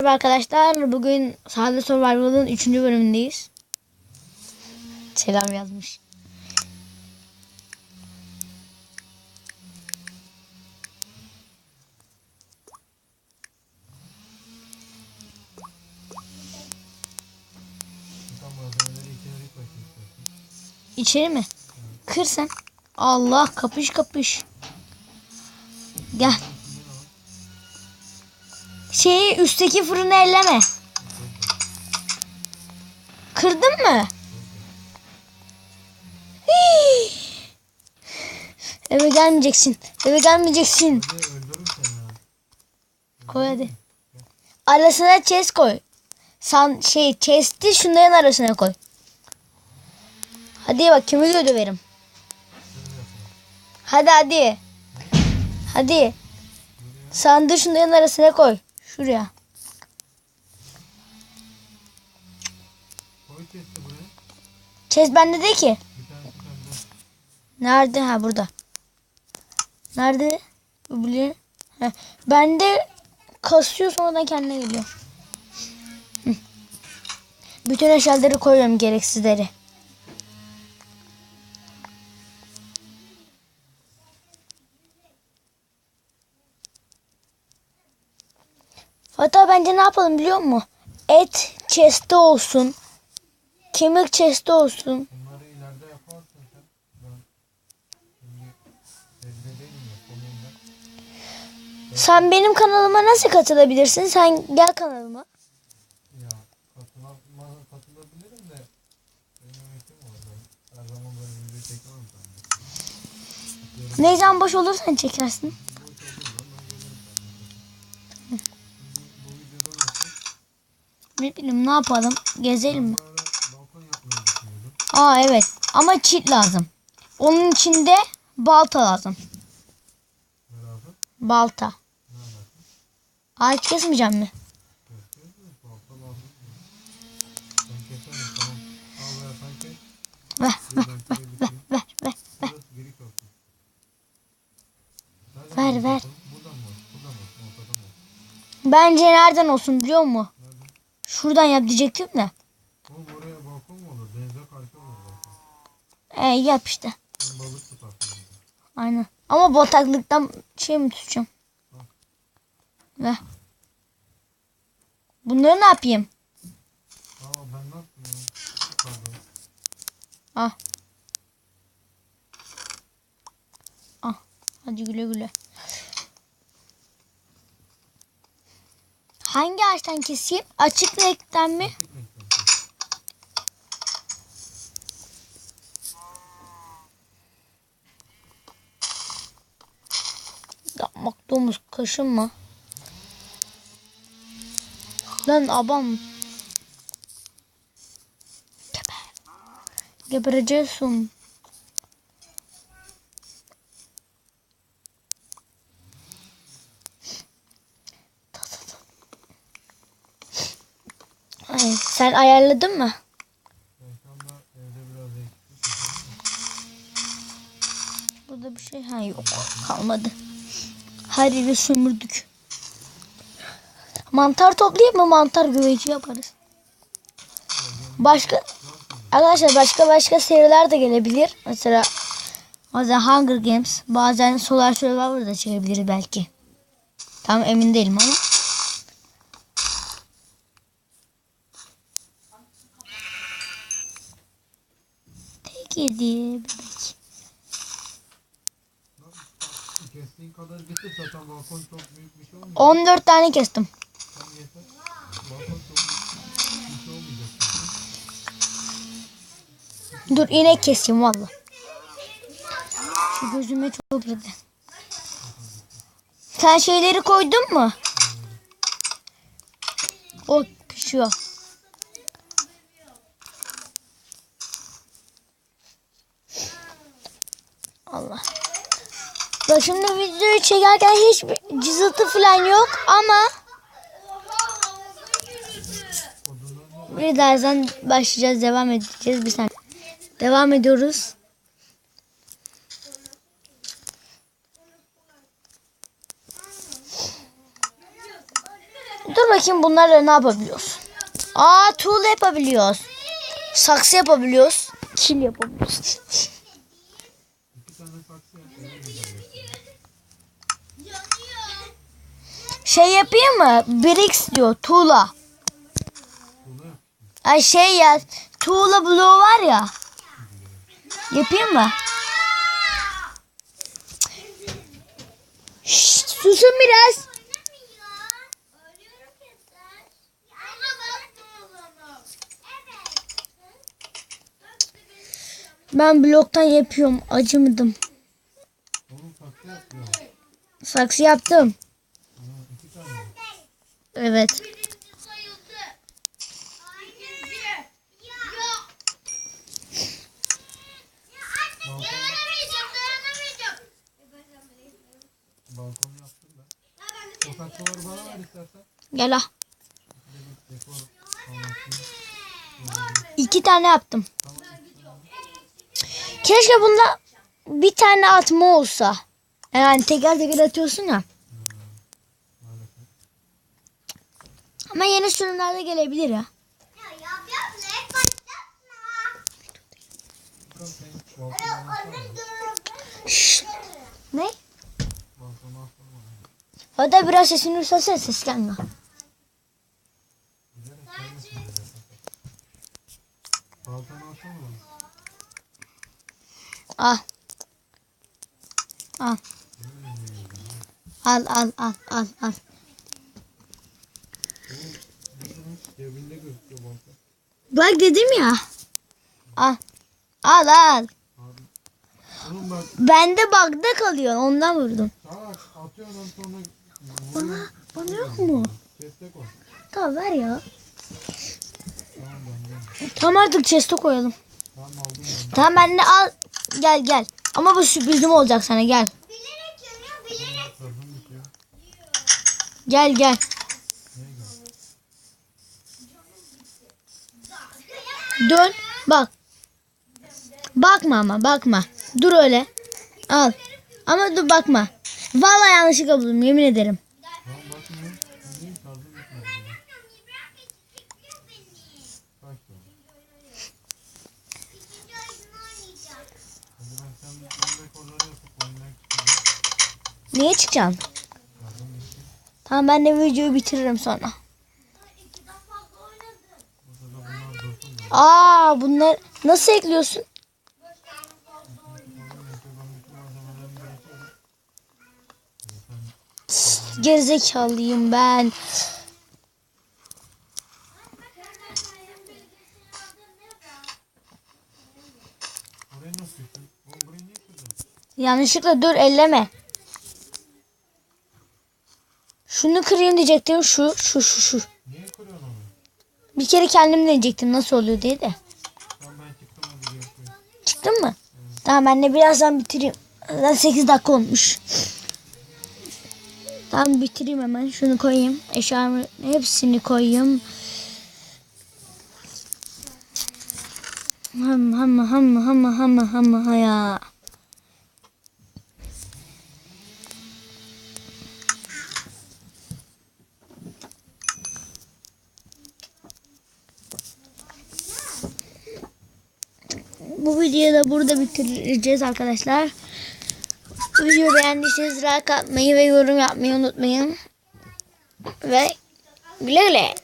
Merhaba arkadaşlar. Bugün Sade Survival'ın 3. bölümündeyiz. Selam yazmış. İçeri mi? Kır sen. Allah kapış kapış. Gel. Şeyi üstteki fırını elleme. Kırdın mı? Hii. Eve gelmeyeceksin. Eve gelmeyeceksin. Koy hadi. Arasına chest koy. San şey chest'i şunların arasına koy. Hadi bak kimi döverim. Hadi hadi. Hadi. Sandığı şunların arasına koy. Şuraya. Chest bende değil ki. Nerede? Ha burada. Nerede? Heh. Bende kasıyor sonradan kendine geliyor. Bütün eşyaları koyuyorum gereksizleri. Hatta bence ne yapalım biliyor musun? Et chest'te olsun. Kemik chest'te olsun. Sen. Benim kanalıma nasıl katılabilirsin? Sen gel kanalıma. Ya katılabilirim de benim. Ne zaman boş olursan çekersin. Ne bileyim ne yapalım? Gezelim mi? Aa evet ama çit lazım. Onun için de balta lazım. Balta. Ağaç kesmeyeceğim mi? Ver. Ver ver ver. Bence nereden olsun biliyor musun? Şuradan yap diyecektim de. Oğlum oraya balkon mu olur? Denize karşı olur balkon. E yap işte. Sen balık tutarsın. Aynen. Ama bataklıktan şey mi tutacağım? Ver. Bunları ne yapayım? Aa ben ne yaptım ya? Pardon. Ah. Ah. Hadi güle güle. Hangi ağaçtan keseyim? Açık renkten mi? Yapmak domuz kaşınma. Lan abam. Geber. Gebereceksin. Ay, sen ayarladın mı? Burada bir şey ha yok kalmadı. Her yeri sömürdük. Mantar toplayayım mı? Mantar güveci yaparız. Başka arkadaşlar başka başka seriler de gelebilir. Mesela bazen Hunger Games, bazen Solar Survivor da çekebiliriz belki. Tam emin değilim ama. Tek yedi bebek. Kestiğin kadar getir zaten balkon çok büyük bir şey olmuyor. 14 tane kestim. Tam yeter. Balkon çok büyük bir şey olmayacak. Dur inek keseyim valla. Şu gözüme çok girdi. Sen şeyleri koydun mu? O pişiyor. Şimdi videoyu çekerken hiçbir cızıltı falan yok ama birazdan başlayacağız devam edeceğiz bir saniye. Devam ediyoruz. Dur bakayım bunlarla ne yapabiliyoruz. Aa tuğla yapabiliyoruz. Saksı yapabiliyoruz. Kil yapabiliyoruz. İki tane saksı yap. en güzel yapıyor. Şey yapayım mı? Bricks diyor tuğla. Ay şey ya tuğla bloğu var ya. Yapayım mı? Şşt, susun biraz. Ben bloktan yapıyorum. Acımadım. Saksı yaptım. Ha. Evet. Balkon yaptım ben. Gel anlatayım. İki tane yaptım. Keşke bunda bir tane atma olsa. Yani teker teker atıyorsun ya. Ama yeni sürümlerde gelebilir bana. Şşt. Ne? Bana. Hatta biraz sesini yükseltsene ses gelmiyor. Bilerek gelmesin bize sakın. Balkon anlatsana bana. Al. Al. Al al al al al. Gözüküyor. Bak dedim ya. Al. Al al. Oğlum bak Bende bug'da kalıyor ondan vurdum. tak atıyorsun sonra Bana, bana yok mu? Chest'e koy. Tamam ver ya. Tamam artık chest'e koyalım. Tamam aldım ben. Tamam ben de al. Gel gel. Ama bu sürprizim olacak sana gel. Sözüm bitiyor. Gel gel. Neye gel? Dön. Bak. Bakma ama bakma. Dur öyle. Al. Ama dur bakma. Vallahi yanlışlıkla buldum yemin ederim. Niye çıkacaksın? Tamam ben de videoyu bitiririm sonra. Burada da bunlar dursun da. Aa bunlar nasıl ekliyorsun? Gerizekalıyım ben. Yanlışlıkla dur elleme. Şunu kırayım diyecektim. Şu şu şu şu. Bir kere kendim deneyecektim nasıl oluyor diye de. Çıktın mı? Tamam ben de birazdan bitireyim. Zaten 8 dakika olmuş. Tamam bitireyim hemen. Şunu koyayım. Eşyamı hepsini koyayım. Ham ham ham ham ham ham ha ya. Bu videoyu da burada bitireceğiz arkadaşlar. Videoyu beğendiyseniz like atmayı ve yorum yapmayı unutmayın. Ve güle güle.